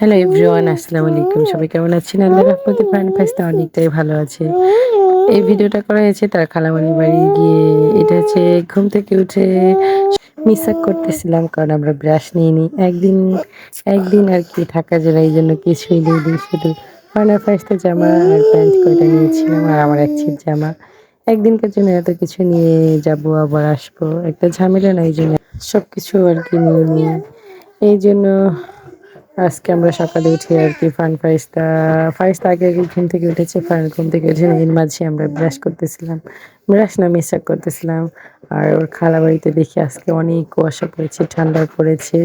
Hello everyone আসসালামু আলাইকুম। সবাই কেমন আছেন? আল্লাহ রহমতে ফাইন ফাইসটা অনেকটাই ভালো আছে। এই ভিডিওটা করা হয়েছে তার খালামানির বাড়ি গিয়ে। এটা হচ্ছে ঘুম থেকে উঠে মিসাক করতেছিলাম, কারণ আমরা ব্রাশ নিইনি। একদিন একদিন আর কি থাকা যায় এই জন্য কিছুই দুই শুধু ফাইনাল ফাইসটা জামা আর প্যান্ট কয়টা নিয়েছিলাম আর আমার এক ছিট জামা। একদিনকার জন্য এত কিছু নিয়ে যাব, আবার আসব। একটা ঝামেলা না এই জন্য সব কিছু আর কি নিয়ে নিয়ে এই জন্য আজকে আমরা সকালে উঠে আর কি ফান ফাইস্তা ফাইস্তা আগে ঘুম থেকে উঠেছে, ফান ঘুম থেকে উঠে এর মাঝে আমরা ব্রাশ করতেছিলাম। ব্রাশ না মিসাক করতেছিলাম। আর ওর খালা বাড়িতে দেখি আজকে অনেক কুয়াশা পড়েছে, ঠান্ডা পড়েছে।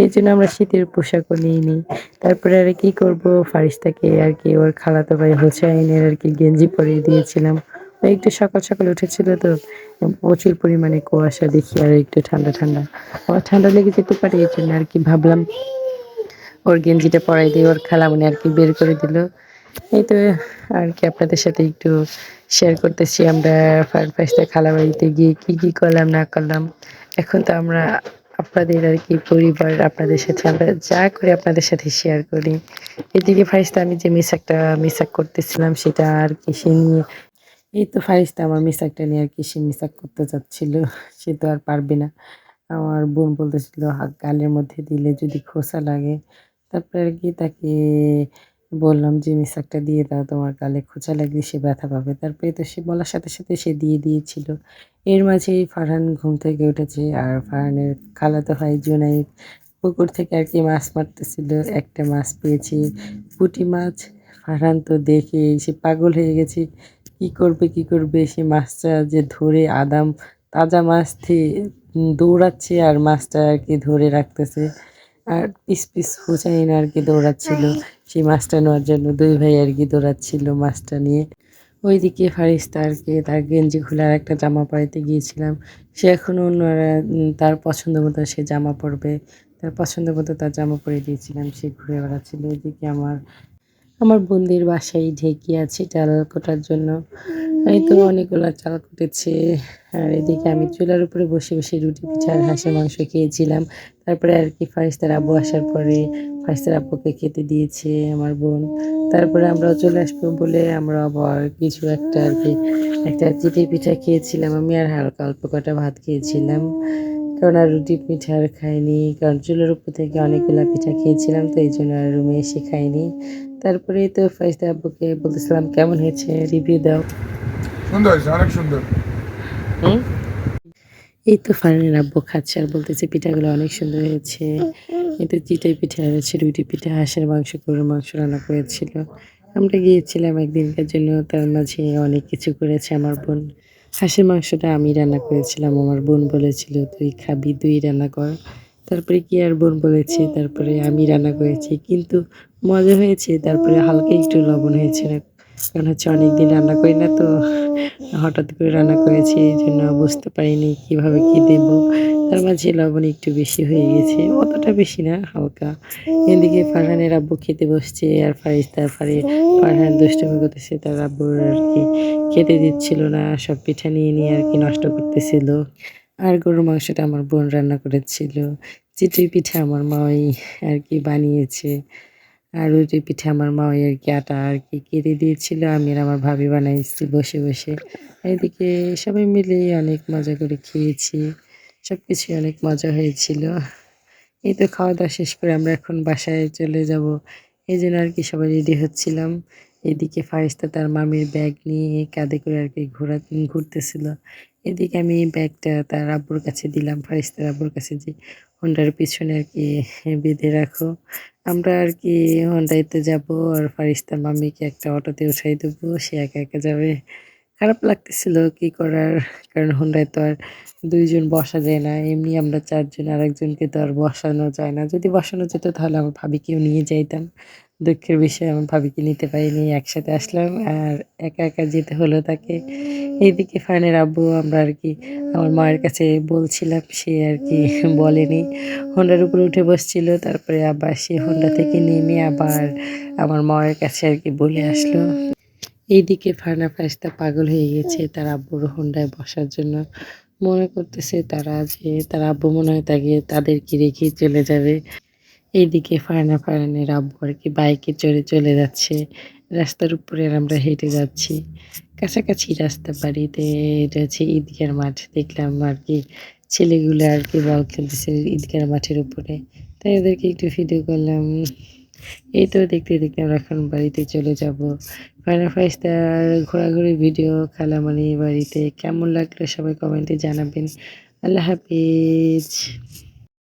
এই জন্য আমরা শীতের পোশাকও নিয়ে নিই তারপরে আর কি করব? ফারিস্তাকে আর কি ওর খালাতো ভাই হোসাইনের আর কি গেঞ্জি পরিয়ে দিয়েছিলাম। একটু সকাল সকাল উঠেছিল তো প্রচুর পরিমাণে কুয়াশা দেখি আর একটু ঠান্ডা ঠান্ডা। আমার ঠান্ডা লেগে যেতে পারে এই জন্য আর কি ভাবলাম ওর গেঞ্জিটা পরাই দিয়ে ওর খালামনি আর কি বের করে দিল। এই তো আর কি আপনাদের সাথে একটু শেয়ার করতেছি। আমরা ফায়ার ফাইসটা খালা বাড়িতে গিয়ে কী কী করলাম, না করলাম। এখন তো আমরা আপনাদের আর কি পরিবার, আপনাদের সাথে আমরা যা করে আপনাদের সাথে শেয়ার করি। এদিকে ফাইসটা আমি যে মিসাকটা মিসাক করতেছিলাম, সেটা আর কি সে নিয়ে এই তো ফারিস্তা, আমার মিসাকটা নিয়ে আর কি সে মিসাক করতে যাচ্ছিল। সে তো আর পারবে না। আমার বোন বলতেছিল গালের মধ্যে দিলে যদি খোসা লাগে তারপরে আর কি তাকে বললাম যে মিসাকটা দিয়ে দাও, তোমার গালে খোঁচা লাগলে সে ব্যথা পাবে। তারপরে তো সে বলার সাথে সাথে সে দিয়ে দিয়েছিল। এর মাঝেই ফারহান ঘুম থেকে উঠেছে আর ফারহানের খালাতো ভাই জুনাইদ। পুকুর থেকে আর কি মাছ মারতেছিল, একটা মাছ পেয়েছি, পুঁটি মাছ। ফারহান তো দেখে সে পাগল হয়ে গেছে। কি করবে কি করবে? সে মাছটা যে ধরে আদাম, তাজা মাছ থেকে দৌড়াচ্ছে আর মাছটা আর কি ধরে রাখতেছে। আর পিস পিস হুসাইন আর কি দৌড়াচ্ছিল। সেই মাছটা নেওয়ার জন্য দুই ভাই আর কি দৌড়াচ্ছিল মাছটা নিয়ে। ওইদিকে ফারিস্তা আর কি তার গেঞ্জি খুলে আর একটা জামা পরাইতে গিয়েছিলাম। সে এখনও অন্যরা তার পছন্দ মতো সে জামা পরবে। তার পছন্দ মতো তার জামা পরে দিয়েছিলাম। সে ঘুরে বেড়াচ্ছিল। ওইদিকে আমার আমার বোনদের বাসায় ঢেকি আছে চাল কোটার জন্য। এই তো অনেকগুলো চাল কুটেছে। আর এদিকে আমি চুলার উপরে বসে বসে রুটি, পিঠা আর হাঁসের মাংস খেয়েছিলাম। তারপরে আর কি ফারিস্তার আব্বু আসার পরে ফারিস্তার আব্বুকে খেতে দিয়েছে আমার বোন। তারপরে আমরা চলে আসব বলে আমরা আবার কিছু একটা আর কি, একটা চিটি পিঠা খেয়েছিলাম। আমি আর হালকা অল্প কটা ভাত খেয়েছিলাম। কারণ আর রুটি পিঠা আর খাইনি। কারণ চুলার উপর থেকে অনেকগুলো পিঠা খেয়েছিলাম, তো এই জন্য আর রুমে এসে খাইনি। তারপরে তো ফাইস্তা আব্বুকে বলতেছিলাম কেমন হয়েছে? রিভিউ দাও। সুন্দর হয়েছে অনেক সুন্দর। হুম? এই তো ফারহানের আব্বু খাচ্ছে আর বলতেছে পিঠাগুলো অনেক সুন্দর হয়েছে। এই তো চিটাই পিঠা হয়েছে রুটি পিঠা হাঁসের মাংস গরুর মাংস রান্না করেছিল। আমরা গিয়েছিলাম একদিনকার জন্য তার মাঝে অনেক কিছু করেছে আমার বোন। হাঁসের মাংসটা আমি রান্না করেছিলাম আমার বোন বলেছিল তুই খাবি তুই রান্না কর। তারপরে কি আর বোন বলেছে? তারপরে আমি রান্না করেছি। কিন্তু মজা হয়েছে। তারপরে হালকা একটু লবণ হয়েছে। না কারণ হচ্ছে অনেকদিন রান্না করি না তো হঠাৎ করে রান্না করেছি, এই জন্য বুঝতে পারিনি কীভাবে কি দেব। তার মাঝে লবণ একটু বেশি হয়ে গেছে। অতটা বেশি না, হালকা। এদিকে ফারহানের আব্বু খেতে বসছে আর ফারিস তার ফারে, ফারহান দুষ্টমি করতেছে। তার আব্বুর আর কি খেতে দিচ্ছিল না, সব পিঠা নিয়ে নিয়ে আর কি নষ্ট করতেছিল। আর গরুর মাংসটা আমার বোন রান্না করেছিল। চিতই পিঠা আমার মাই আর কি বানিয়েছে। আর রুটি পিঠে আমার মা আর কি আটা আর কি কেটে দিয়েছিল। আমি আর আমার ভাবি বানাইছি বসে বসে। এদিকে সবাই মিলে অনেক মজা করে খেয়েছি। সব কিছুই অনেক মজা হয়েছিল। এই তো খাওয়া দাওয়া শেষ করে আমরা এখন বাসায় চলে যাব। এই জন্য আর কি সবাই রেডি হচ্ছিলাম। এদিকে ফারিস্তা তার মামির ব্যাগ নিয়ে কাঁধে করে আর কি ঘোরা, ঘুরতেছিল। এদিকে আমি ব্যাগটা তার আব্বুর কাছে দিলাম, ফারিস্তার আব্বুর কাছে যে হোন্ডার পিছনে আর কি বেঁধে রাখো। আমরা আর কি হন্ডাইতে যাব আর ফারিস্তা মামিকে একটা অটোতে উঠাই দেবো, সে একা একা যাবে। খারাপ লাগতেছিল কি করার, কারণ হোন্ডায় তো আর দুইজন বসা যায় না। এমনি আমরা চারজন আর একজনকে তো আর বসানো যায় না। যদি বসানো যেত তাহলে আমার ভাবিকেও নিয়ে যাইতাম। দুঃখের বিষয় আমার ভাবিকে নিতে পারিনি, একসাথে আসলাম আর একা একা যেতে হলো তাকে। এইদিকে ফানের আব্বু আমরা আর কি আমার মায়ের কাছে বলছিলাম, সে আর কি বলেনি। হোন্ডার উপরে উঠে বসছিল, তারপরে আবার সে হোন্ডা থেকে নেমে আবার আমার মায়ের কাছে আর কি বলে আসলো। এইদিকে ফারনা ফারিস্তা পাগল হয়ে গেছে তার আব্বুর হোন্ডায় বসার জন্য। মনে করতেছে তারা যে তার আব্বু মনে হয় তাকে তাদেরকে রেখেই চলে যাবে। এইদিকে ফারহানা ফারহানের আব্বু আর কি বাইকে চড়ে চলে যাচ্ছে। রাস্তার উপরে আমরা হেঁটে যাচ্ছি। কাছাকাছি রাস্তা বাড়িতে এটা হচ্ছে ঈদগার মাঠ। দেখলাম আর কি ছেলেগুলো আর কি বল খেলতেছে ঈদগার মাঠের উপরে। তাই ওদেরকে একটু ভিডিও করলাম। এই তো দেখতে দেখতে আমরা এখন বাড়িতে চলে যাব। ফাইনাল ফাইস্তার ঘোরাঘুরি ভিডিও খালামানি বাড়িতে কেমন লাগল সবাই কমেন্টে জানাবেন। আল্লাহ হাফিজ।